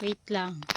Wait lang.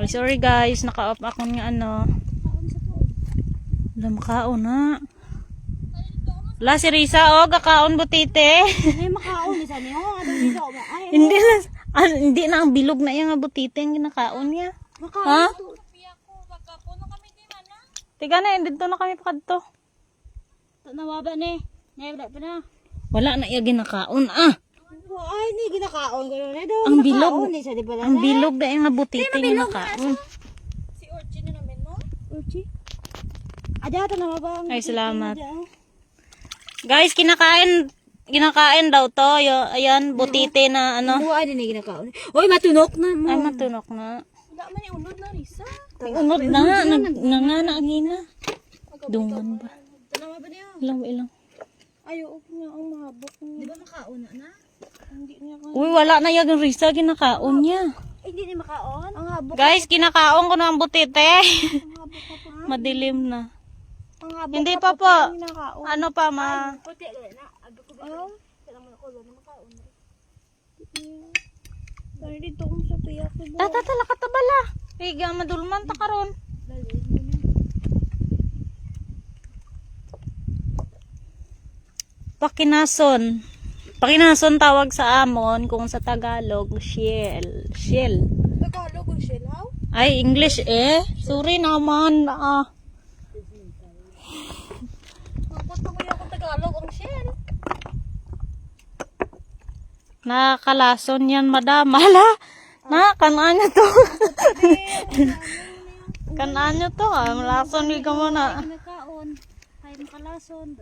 Ay, sorry guys. Naka-off ako nga ano. Wala makaon na. Wala si Risa, oh. Kakaon butite. Ay, makaon ni sa niyo. Ano hindi na, ah, hindi na ang bilog na yung nga butite ang ginakaon niya. makaon. Ha? Tiga na, dito na kami pakadto. Nawaba ni. Nawala pa na. Wala na yung ginakaon, ah. Ay, ni ginakaon ko na daw. Ang bilog. Ni sa di ba na? Ang bilog na yung nga butite yung ginakaon. Si Orchi na namin mo? Orchi? Adya na ba? Ay, salamat. Guys, kinakain, kinakain daw to. Yo, ayan, butite na ano. Buhay din ni ginakaon. Oy, matunok na mo. Ay, matunok na. Wala man ni unod na Risa. Unod na, nag, nanganagina. Dungan ba? Tanawa ba niya? Ilang, ilang. Ayo, okay nga ang mahabok niya. Di ba makaon na na? Hindi niya ka. Uy, wala na yung Risa, kinakaon niya. Ay, hindi niya makaon. Ang habok. Guys, kinakaon ko na ang butite. Ang habok ka pa. Madilim na. Ang habok Hindi pa po. Ginakaon. Ano pa, ma? Puti ko ba? Oh. Dari dito sa tuya ko? Tatatala ka tabala. Higa, madulman ta karon. Pakinason. Pakinason tawag sa amon kung sa Tagalog, shell. Shell. Tagalog ang silaw? Ay, English eh. Sorry naman. Ah. Napot mo yung Tagalog ang shell. Nakakalason yan, madam. Hala. Na, kanaan nyo to. kanaan nyo to, ah. Malason di ka muna. Ay makalason.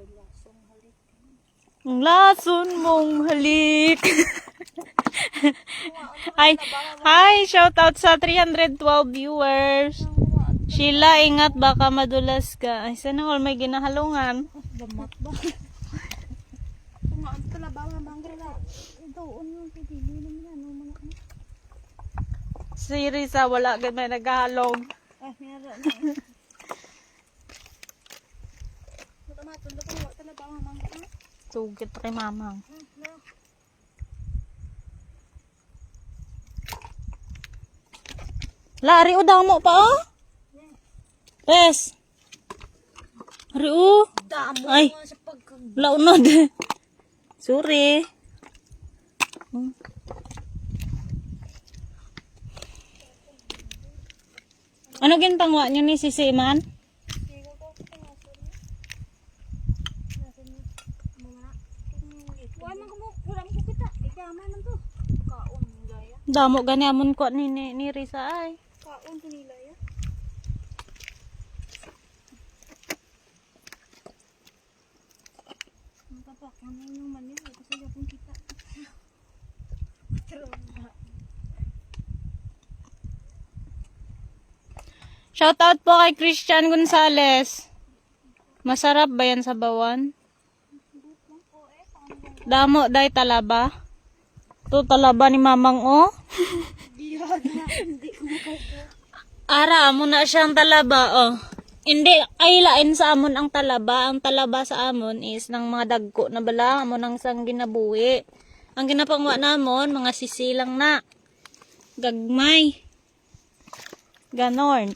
Ang lason mong halik. Ay, hi, shout out sa 312 viewers. Sheila, ingat baka madulas ka. Ay, sana all may ginahalungan. Damat ba? Tumaan ba bangga na? Ito, yung pipili naman yan. Ano mga ano? Si Risa, wala gan may naghahalong. Ah, meron na. Matamaton na pala. Wala ba mga bangga na? Sugit kay mamang. Lari o damo pa oh. Pes. Ari o. Damo Ay. Launod. Sorry. Hmm. Ano gintangwa nyo ni si Siman? Wala man mo, wala mo kita. Ikama man to. Kaon gaya. Damo gani amon ko ni, ni, ni Risa ay. Kaon to nila ya. Ang kapak, ano yung man yan? Kasi yapon kita. Shoutout po kay Christian Gonzales. Masarap ba yan sa bawan? Damo day talaba. To talaba ni mamang o. Ara mo na siyang talaba oh. Hindi ay lain sa amon ang talaba. Ang talaba sa amon is ng mga dagko na bala amo nang sang ginabuhi. Ang ginapangwa namon mga sisilang na. Gagmay. Ganon.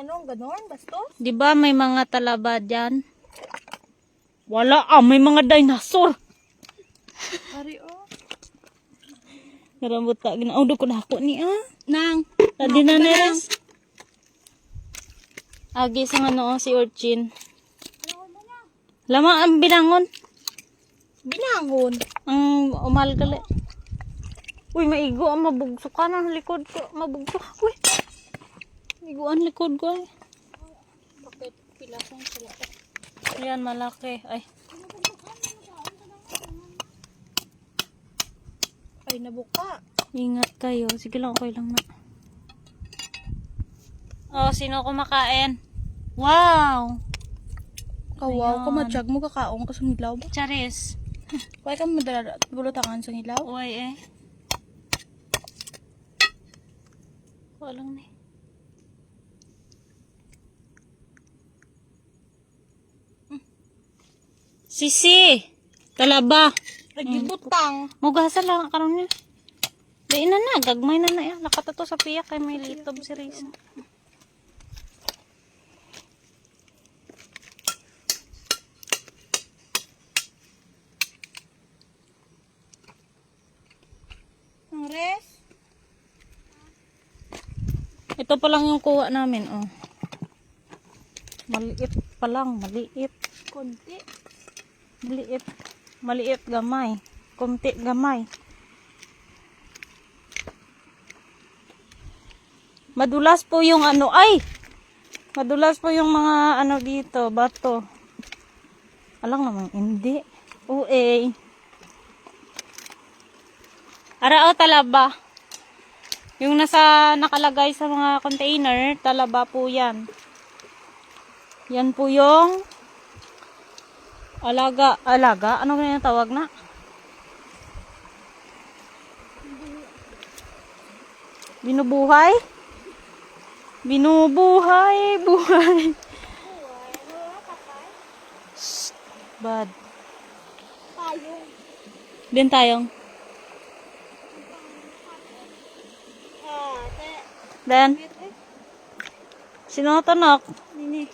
ano, ganon, bastos. Di ba may mga talaba dyan? Wala ah, may mga dinosaur. Ari, oh. Narambot ka, ginaudo ko na ako ni ah. Nang, Tadi na neres. Agi sa ano si Urchin. Lama ang binangon. binangon. Ang umal gali. Uy, maigo ang mabugso ka na likod ko. Mabugso. Uy. Maigo ang likod ko ay. Bakit pilasong sila? Ayan, malaki. Ay. Ay, nabuka. Ingat kayo. Sige lang, okay lang na. Oh, sino kumakain? Wow! Kawaw, Ayan. ko matsyag mo kakaong ka sa hilaw ba? Charis. Kaya ka madala, bulutangan sa hilaw? Uy eh. Walang ni. Sisi! Talaba! Nagibutang. Mugasa lang karon niya. Dahil na na, gagmay na na. Nakatato sa piyak kay may litob si Risa. Ang res? Ito pa lang yung kuha namin, oh. Maliit pa lang, maliit. Konti. Maliit. Maliit gamay. Kunti gamay. Madulas po yung ano, ay! Madulas po yung mga ano dito, bato. Alang naman, hindi. Uy. Arao talaba. Yung nasa nakalagay sa mga container, talaba po yan. Yan po yung Alaga, alaga? Ano ganyan tawag na? Binubuhay? Binubuhay, buhay. Shh, bad. Payong. Din tayong. Then, sino to nak? Nini.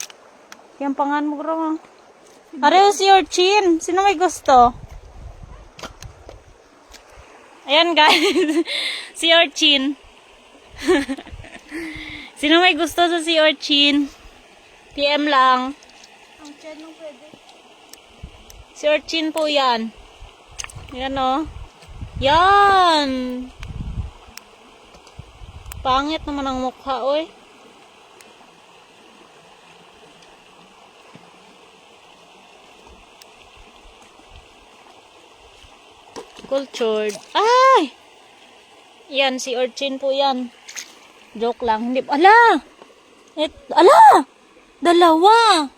Yung pangan mo bro. Are si your chin. Sino may gusto? Ayan guys. si Orchin. Sino may gusto sa si Orchin? PM lang. Ang chan nung pwede. Si Orchin po yan. Yan o. Yan. Pangit naman ang mukha, oy. Cultured. Ay! Yan, si Orchin po yan. Joke lang. Hindi, ala! Et, ala! Dalawa!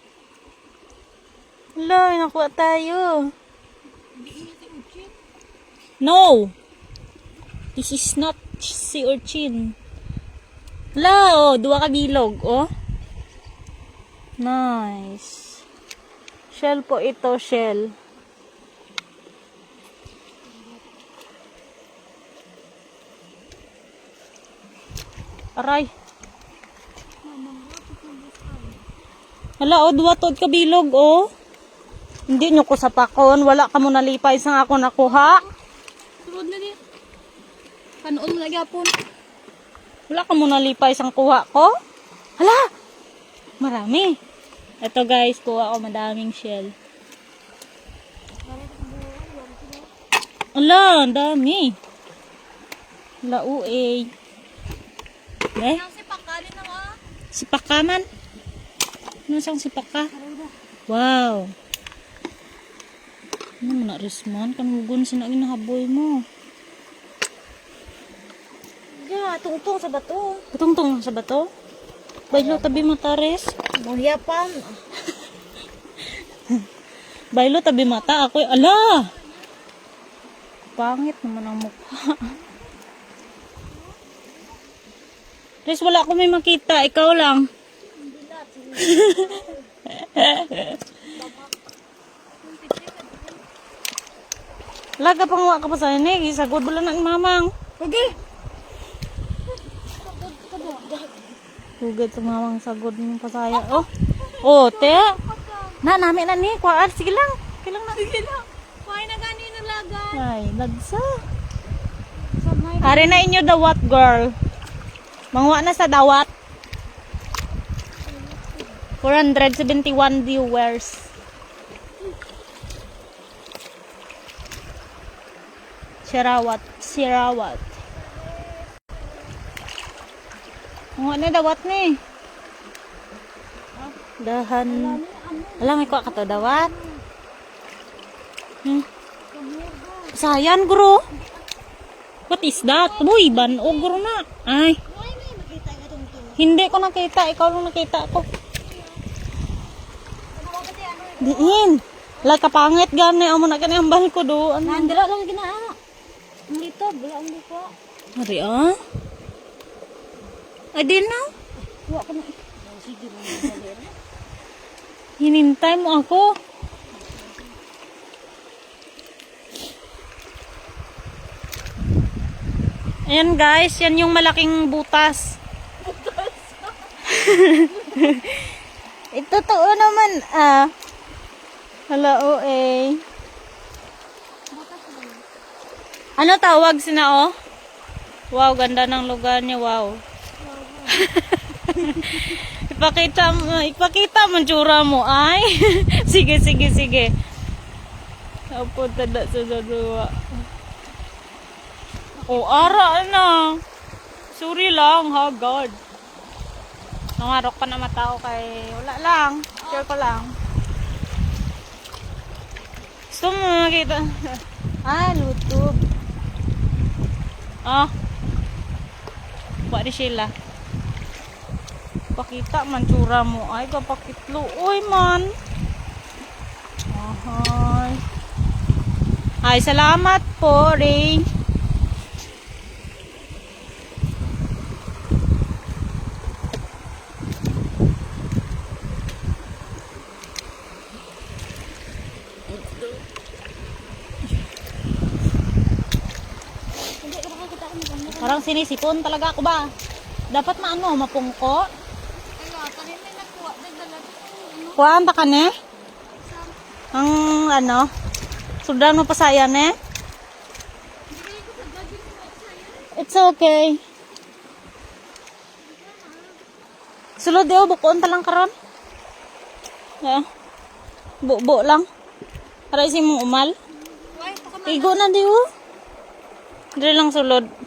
Ala, nakuha tayo. No! This is not si Orchin. Ala, oh, duwa ka bilog, oh. Nice. Shell po ito, shell. Aray. Hala, oh, duwa tod ka bilog, oh. Hindi nyo ko sa pakon. Wala ka mo nalipay sa ako nakuha. Sunod na din. Kanoon mo na gyapon. Wala ka mo nalipay sa kuha ko. Hala! Marami. Ito guys, kuha ko madaming shell. Ala, ang dami. Hala, uay. Eh, Ang sipakalin na nga. sipaka man. Ano siyang sipaka? Wow. Ano mo na, Risman? Kanugun sinagin na haboy mo. Ya, tungtong sa bato. Patungtong sa bato? Baylo tabi mata, Res. Muhyapan. Baylo tabi mata. Ako'y, ala! Pangit naman ang mukha. Res, wala ko may makita. Ikaw lang. Laga pang wa ka pa sa inig. Sagod bala ng mamang. Okay. Sugad sa mamang sagod ng pasaya. Oh. Oh, te. Na, nami na ni. Kuhaan. Sige lang. Sige lang na. Sige lang. Kuhay na gani na lagan. Ay, lagsa. Ari na inyo dawat, girl. Mangwa na sa dawat. 471 viewers. Sirawat, sirawat. Mangwa na dawat ni. Dahan. Alam, may kuha ka to dawat. Hmm. Sayan, guru. What is that? Uy, ban o guru na. Ay. Kuhay na yung makita ka itong to. Hindi ko nakita. Ikaw lang nakita ko. Diin. Wala kapangit gani. Amo na gani ang ko do. Ano? Nandira lang ginaa. Ang litob, wala ang lito. Ari ah. Ay, di na. Kuha ko na. Hinintay mo ako. Ayan guys, yan yung malaking butas. Ito totoo naman ah. Hala, OA. Ano tawag sina oh? Wow, ganda ng lugar niya, wow. ipakita mo, ipakita mo tsura mo, ay. sige, sige, sige. Apo, tada sa dalawa. O, ara na. Sorry lang, ha, God. Nangarok pa na mata ko kay... Wala lang. Share ko lang. Gusto mo makita? ah, luto. Ah. Ba di sila. Pakita man tsura mo. Ay, kapakitlo. Uy, man. Ahay. Ay, salamat po, Ray. Hindi ka makakita ko ng Parang sinisipon talaga ako ba? Dapat maano, mapungko. Kaya, tanin may nakuha. Ano? Kuhaan ta ka ne? Ang ano? Sudan mo pa sayan eh? It's okay. Sulod daw, bukuon ta lang karon. Yeah. Bu-bu lang. Para isi mong umal. Igo na di oh. Dire lang sulod.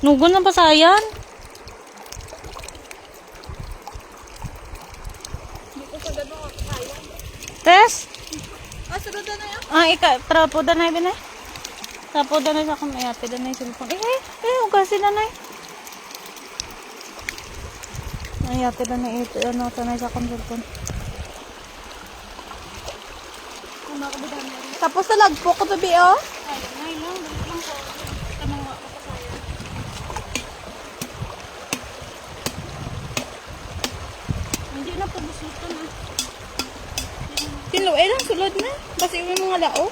Nugon na pa sayan. Ako. Tess? Ah, sunod na yan. Ah, ika, trapo na ibin eh. Trapo na sa akong mayate da na yung cellphone. Eh, eh, eh, ugasi na na eh. Mayate da na ito, ano, sanay sa akong cellphone. Na rin. Tapos sa lagpo ko, baby, oh. Ay, ngay lang. Dali lang ko. Tamang wako pa kaya. Hindi na pabusutan ah. Tilo, eh lang, sulod na. Basi yung mga lao.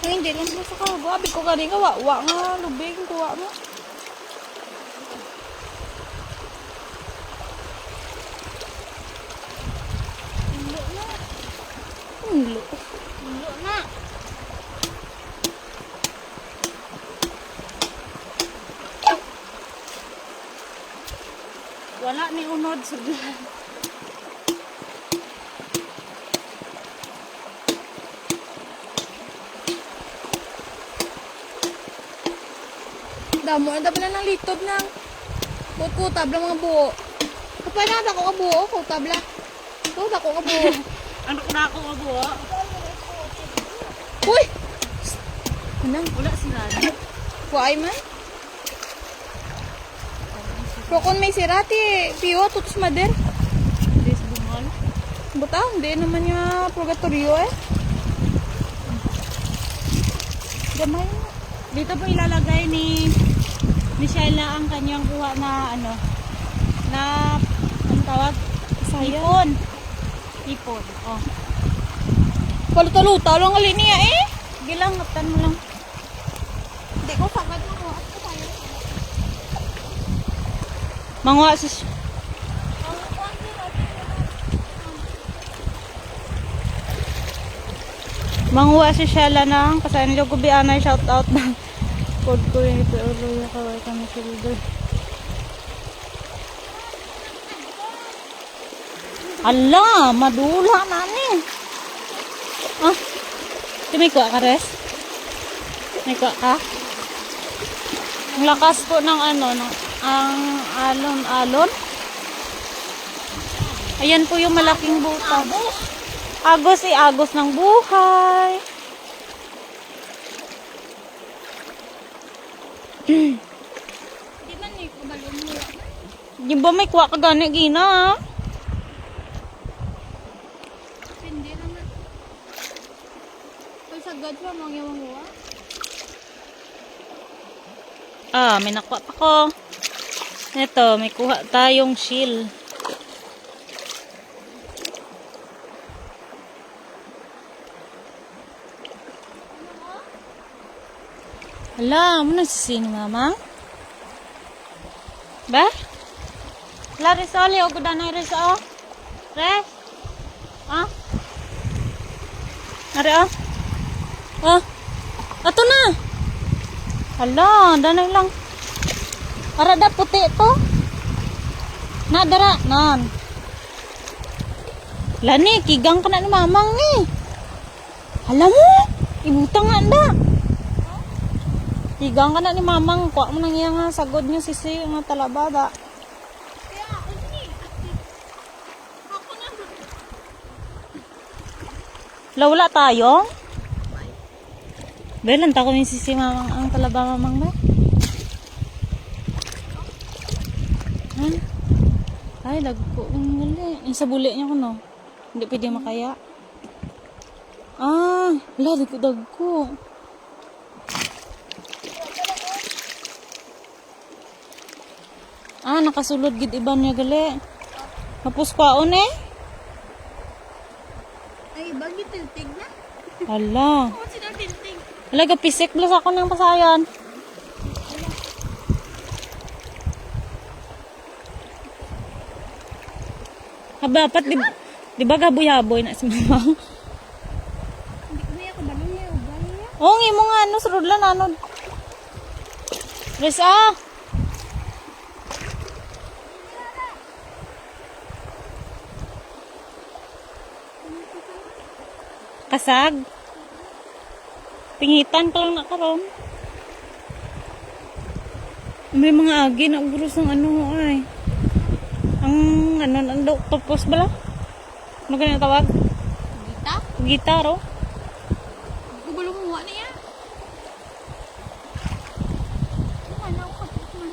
Ay, hindi lang sila sa kago. Abi ko gani ka, wa, nga, lubig, kuha mo. Ulo na. Ulo. Ulo na. Wala ni unod sa Damo, ang dami na ng litob ng kutab lang mga buo. Kapag na ako ka buo, kutab lang. Kutab ako ka buo. Ano ko na ako mabuha? Uy! Anang, Wala sila. kuhay man. Pero kung may sirati, piyo, tutos mader. Hindi sa bungal. Buta, hindi naman niya purgatorio eh. Gamay na. Dito po ilalagay ni Michelle na ang kanyang kuha na ano na ang tawag ipon. Ipon. Oh. Paluta-luta lang alin niya eh. Sige lang, naptan mo lang. Hindi ko sagad mo. At Mangwa si... Mangwa si Shella ng kasayan kubi anay shout out ng code ko yung ito ulo yung kaway kami shoulder. Ala, madula na ni. Ah, di may kuha ka res? May kuha ka? Ang lakas po ng ano, ng, ang alon-alon. Ayan po yung malaking butang. Agos eh, agos ng buhay. Di man eh, kubalon mo. Di ba may kuha ka gani gina? Hindi naman. Pag sagad pa, yung mga Ah, may nakuha pa ko. Ito, may kuha tayong shield. Hala, mo na si ni mama? Ba? La risol, yo gudan na risol. Res? Ah? Ari ah? Ah? Ato na! Hala, danay lang. Para da puti to. Na dara, nan. Lani, kigang ka na ni mamang ni. Hala mo, ibutang nga da. Kigang ka na ni mamang, kuha mo nang iyang nga sagod niya sisi nga talabada. Lawla tayo? Belan ta ko yung sisi mamang ang talaba mamang ba? Ha? Ay, lagko ang gali. Yung sa buli niya ko no. Hindi pwede makaya. Ah, wala, dagko dagko. Ah, nakasulod gid iban niya gali. Tapos kwaon eh. Ay, bagi tiltig na. Hala. Ako sila tiltig. Wala, gapisik plus ako ng pasayan. Haba, pat, di, di ba gaboy-haboy na si mama? Hindi ko kubalon niya. Ubay niya. Oo, nga mo nga, ano, surod lang, ano. Risa! Kasag? Pingitan pa lang nakaroon. May mga agi na uros ng ano ay. Ang ano, ang octopus bala? Ano ganyan tawag? Gita? Gitaro? Kubalon mo na niya. Ano ako kapit man.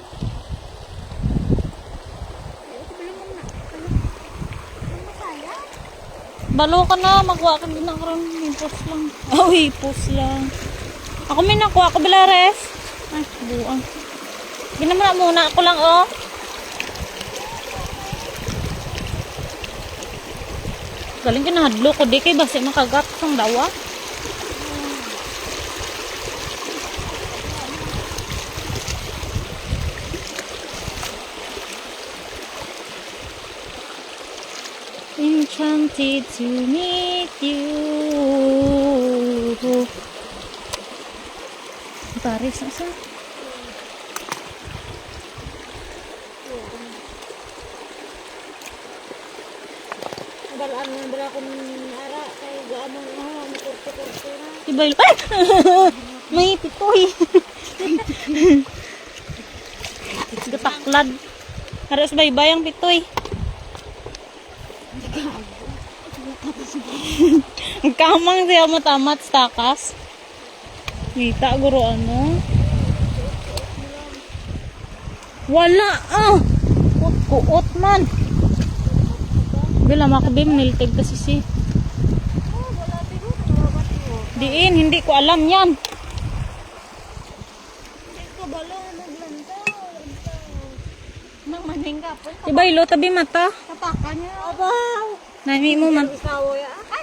Ay, kubalon mo na. Ano? Ano masaya? Balo ka na, magwa ka din ng karoon. Hipos lang. Oh, hipos lang. Ako may nakuha ko bilares. Ay, buang. Ginamana muna ako lang, oh. Galing kinahadlo ko, di kay basi makagat sang dawa. To meet you. Paris na sa? Balaan mo bala kung ara kay gaamang mo mo kurto-kurto na. Ibay. Ay! May pitoy. Gataklad. Haras baybay ang pitoy. Ang kamang siya matamat sa takas. Kita guro ano. Wala ah. Kuot man. Bila makabim niltig kasi si. Diin, hindi ko alam yan. Nang maningga po. Ibaylo, tabi mata. Tapakan niya. Abaw. Nami mo mata. Isawo ya.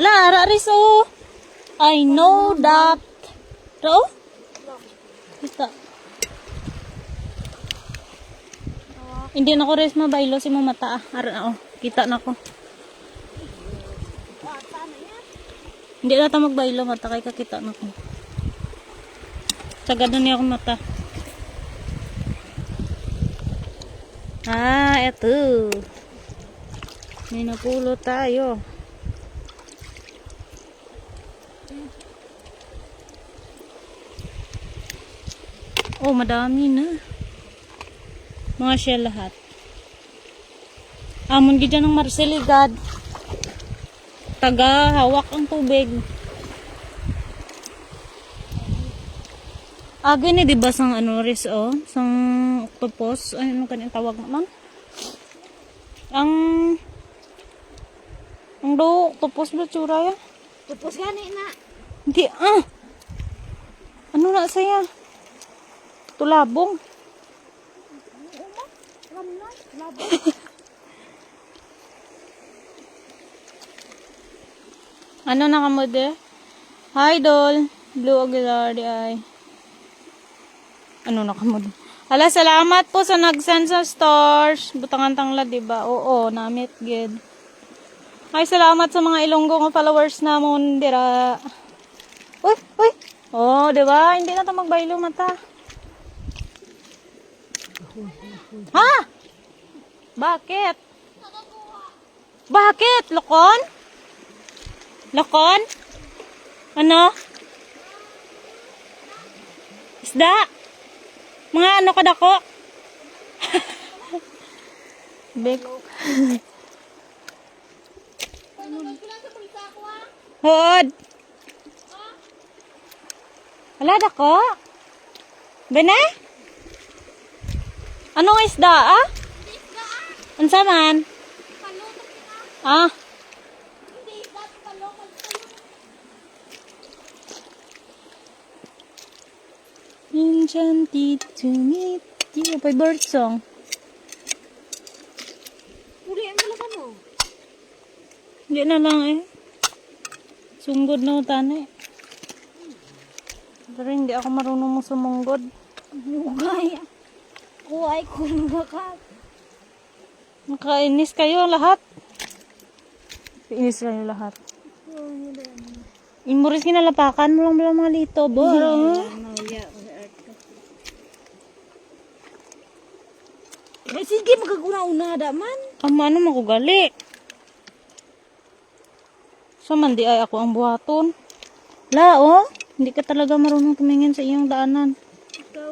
Wala, ara oh. I know that. Ro? Kita. Hindi na ko res mabaylo si mamata ah. Ara oh. Kita na ko. Hindi na ta magbaylo mata kay kakita na ko. Sagad na niya akong mata. Ah, eto. May napulo tayo. Oh, madami na. Mga siya lahat. Amon gidya ng marseligad. Taga hawak ang tubig. Agi ni di ba sang ano ris oh, sang octopus, ano kanang tawag naman? Ang ang do octopus ba tsura ya? Tupos gani na. Hindi ah. Ano na saya? Tulabong. Ano na kamo de? Hi doll. Blue Aguilar di ay. Ano na kamo de? Ala, salamat po sa nag-send sa stars. Butangan tangla, di ba? Oo, namit gid. Ay, salamat sa mga ilonggo nga followers namon dira. Uy, uy. Oh, di ba? Hindi na ta magbaylo mata. Ha? Bakit? Bakit? Lokon? Lokon? Ano? Isda? Mga ano ka dako? Bek. Hod. Wala dako? Bene? Anong isda ah? Unsa man? Ah. Enchanted to meet you. Pay bird song. Purihan mo lang ano. Hindi na lang eh. Sunggod na utan eh. Pero hindi ako marunong mo sumunggod. Ugay. Kuhay kung ka. Nakainis kayo lahat. Inis kayo lahat. Imuris kinalapakan mo lang bilang mga lito, bo. Eh, sige, magkaguna-una da man. Amo ano makugali. Sa man di ay ako ang buhaton. La, oh. Hindi ka talaga marunong tumingin sa iyong daanan.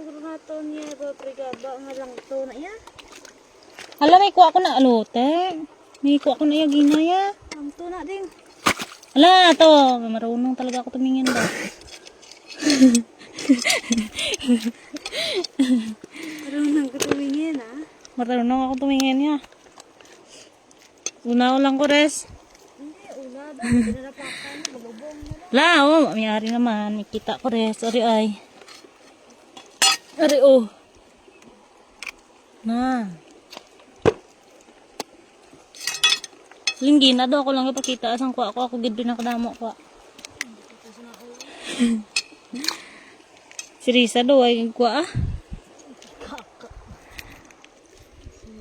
Ikaw na to niya, paprigaba nga lang to na yan. Hala, may kuha ko na alote. May kuha ko na yung ginaya. Ang to na din. Hala, to. Marunong talaga ako tumingin ba. Marunong ka tumingin, ha? Marunong ako tumingin niya. Una ko lang ko res. La, oh, mayari naman. May kita ko res. Ari ay. Ari oh. Na. Linggi na daw ako lang ipakita asang kuha ko ako gid nakadamo ko. si Risa daw ay kuha ah.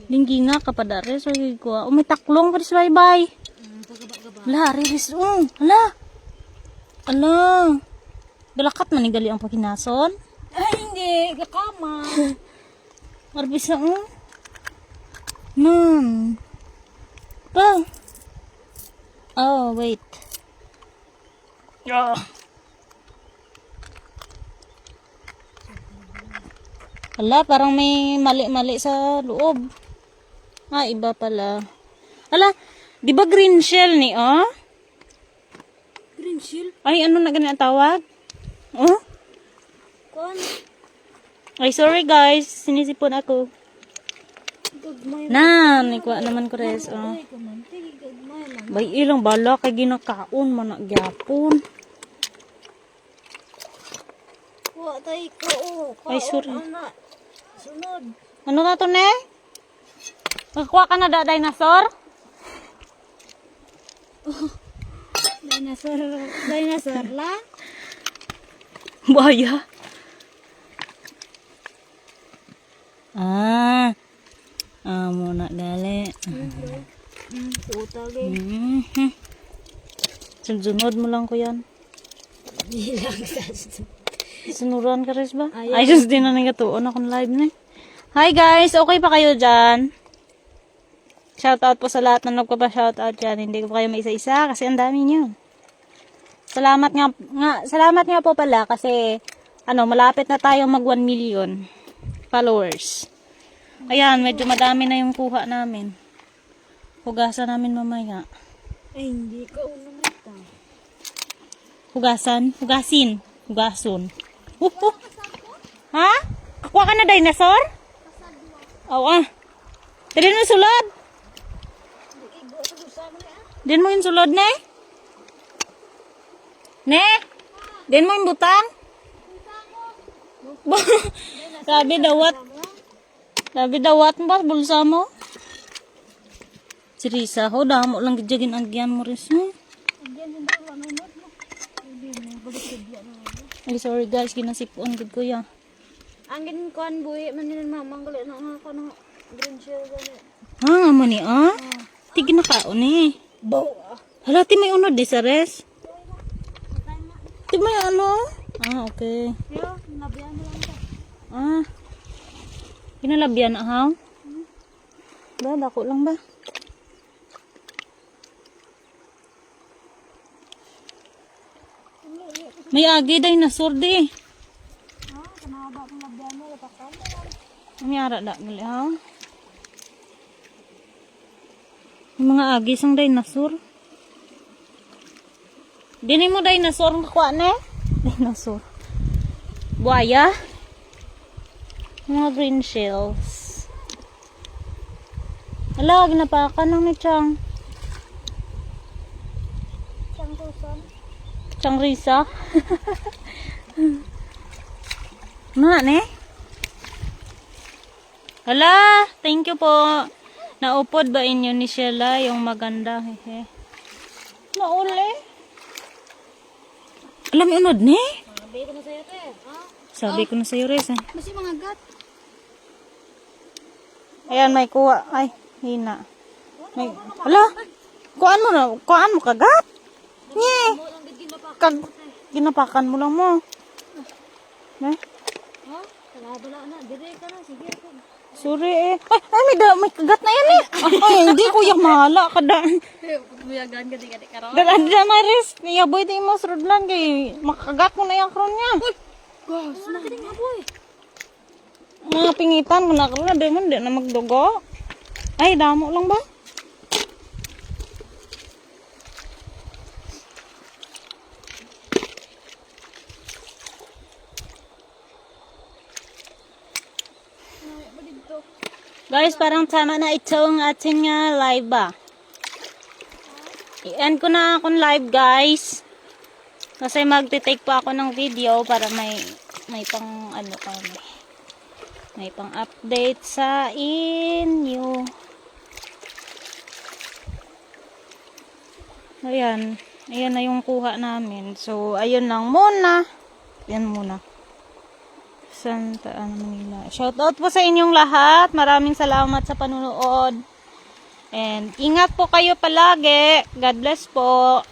Linggi nga kapadare so kuha. Oh, may taklong pa bye bye. Ala, riris um. Ala. Ala. Dalakat man ni gali ang paginason. Hindi. Kakama. Marbis na um. Nan. Pa. Oh, wait. Ah. Ala, parang may mali-mali sa loob. Ah, iba pala. Ala, di ba green shell ni, oh? Green shield. Ay, ano na ganyan tawag? Oh? Kon. Ay, sorry guys. Sinisipon ako. Na, nikuha naman ko res. Oh. Bay ilang bala kay ginakaon man gyapon. Wa tay ko. oh. Ay, sorry. Ana. Sunod. Ano na to, ne? Nakakuha ka na da, dinosaur? Dinosaur. Dinosaur la. Buaya. Ah. Ah, muna dali. Hmm, puta ge. Mhm. Sunod mo lang ko yan. Sunuran ka rin ba? Ay, just din na nagatuon akong live na. Hi guys, okay pa kayo dyan? Shoutout po sa lahat na nagpapa-shoutout dyan. Hindi ko pa kayo maisa-isa kasi ang dami nyo. Salamat nga, nga, salamat nga po pala kasi ano, malapit na tayo mag 1 million followers. Ayan, medyo madami na yung kuha namin. Hugasan namin mamaya. Ay, hindi ka ulo mata. Hugasan? Hugasin? Hugason? Uh, uh. Ha? Kakuha ka na dinosaur? Oo ah. Din mo sulod? Din mo yung sulod, ne? Ne? Din mo yung butang? Sabi dawat. Sabi dawat mo ba? Bulsa mo? Si Risa, ho, damo lang gidjagin ang giyan mo, Risa. Ay, sorry guys, ginasipon gud ko ya. Ang ginin ko an buhi man nila mamang gali na nga ko ng green shell gani. Ah, nga mo ni ah. Tigi na kaon eh. Bow. Hala, ti may unod di sa res. Ti may ano? Ah, okay. Yo, nabiyan ta. Ah. Kinalabyan na ha? Ba, dako lang ba? May agi dinosaur di. Ha, kanaba ang nabiyan mo lapakam. May ara da gali ha? Yung mga agi sang dinosaur. Dini mo dinosaur kakuha ne? Dinosaur. Buaya. Mga green shells. Ala, ginapakan ng ni Chang. Siyang tuson. Chang Risa. Na, ne? Hala, thank you po. Naupod ba inyo ni Sheila yung maganda? Hehe. Nauli. Alam mo, unod, ne? Sabi ko na sa'yo. Ha? Sabi ko na sa'yo, Res. Eh. Masi mga gat. Ayan, may kuha. Ay, hina. May, hala, kuhaan mo na. Kuhaan mo kagat. Nye. Kag, ginapakan mo lang mo. Na. Na. Ako. Sorry eh. Ay, ay may, da, may kagat na yan eh. Ay, hindi kuya mahala ka da. Buyagan ka di ka di karo. Dala da na ris. Niya boy di mo surudlan kay makagat mo na yung kron niya. Gas. Wala ka nga boy. Mga pingitan karon di man di na magdugo. Ay, damo lang ba? Guys, parang tama na ito ang ating ah, live ba? I-end ko na akong live guys. Kasi magte-take pa ako ng video para may may pang ano kami. May pang update sa inyo. Ayan. Ayan na yung kuha namin. So, ayun lang muna. Yan muna. Santa Ana Manila. Shout out po sa inyong lahat. Maraming salamat sa panunood. And ingat po kayo palagi. God bless po.